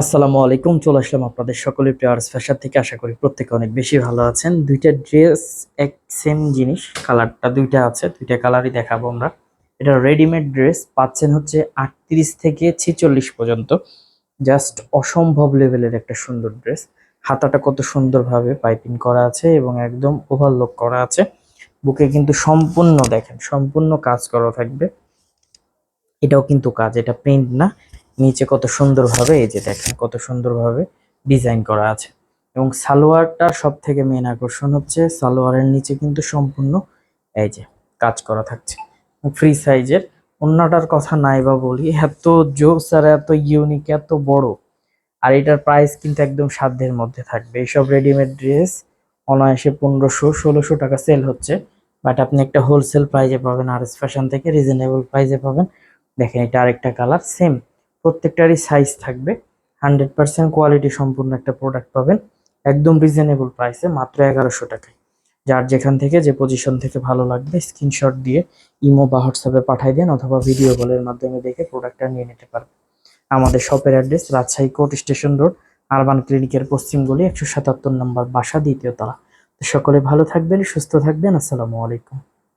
আসসালামু আলাইকুম, চলে আসলাম আপনাদের সকলের প্রিয়ার্স ফ্যাশন থেকে। আশা করি প্রত্যেকে অনেক বেশি ভালো আছেন। দুইটা ড্রেস, এক সেম জিনিস, কালারটা দুইটা আছে, দুইটা কালারই দেখাবো আমরা। এটা রেডিমেড ড্রেস, পাচ্ছেন হচ্ছে আটত্রিশ থেকে ছেচল্লিশ পর্যন্ত। জাস্ট অসম্ভব লেভেলের একটা সুন্দর ড্রেস। হাতাটা কত সুন্দরভাবে পাইপিং করা আছে এবং একদম ওভারলোক করা আছে। বুকে কিন্তু সম্পূর্ণ, দেখেন, সম্পূর্ণ কাজ করা থাকবে। এটাও কিন্তু কাজ, এটা প্রিন্ট না। নিচে কত সুন্দরভাবে, এই যে দেখেন কত সুন্দরভাবে ডিজাইন করা আছে। এবং সালোয়ারটা সব থেকে মেন আকর্ষণ হচ্ছে, সালোয়ারের নিচে কিন্তু সম্পূর্ণ এই যে কাজ করা থাকছে। ফ্রি সাইজের অন্যটার কথা নাই বা বলি, এত জোস আর এত ইউনিক এত বড়। আর এটার প্রাইস কিন্তু একদম সাধ্যের মধ্যে থাকবে। এইসব রেডিমেড ড্রেস অনায়াসে পনেরোশো, ষোলোশো টাকা সেল হচ্ছে। বাট আপনি একটা হোলসেল প্রাইজে পাবেন, আর এস ফ্যাশন থেকে রিজনেবল প্রাইজে পাবেন। দেখেন এটা আরেকটা কালার সেম প্রত্যেকটারই সাইজ থাকবে। হান্ড্রেড পার্সেন্ট কোয়ালিটি সম্পূর্ণ একটা প্রোডাক্ট পাবেন। একদম রিজনেবল প্রাইসে মাত্র এগারোশো টাকায়। যার যেখান থেকে যে পজিশন থেকে ভালো লাগবে স্ক্রিনশট দিয়ে ইমো বা হোয়াটসঅ্যাপে পাঠাই দেন অথবা ভিডিও কলের মাধ্যমে দেখে প্রোডাক্টটা নিয়ে নিতে পারবেন। আমাদের শপের address Rajshahi court station road, urban ক্লিনিকের পশ্চিম গলি একশো সাতাত্তর নম্বর বাসা, দ্বিতীয় তলা। সকলে ভালো থাকবেন, সুস্থ থাকবেন। আসসালামু আলাইকুম।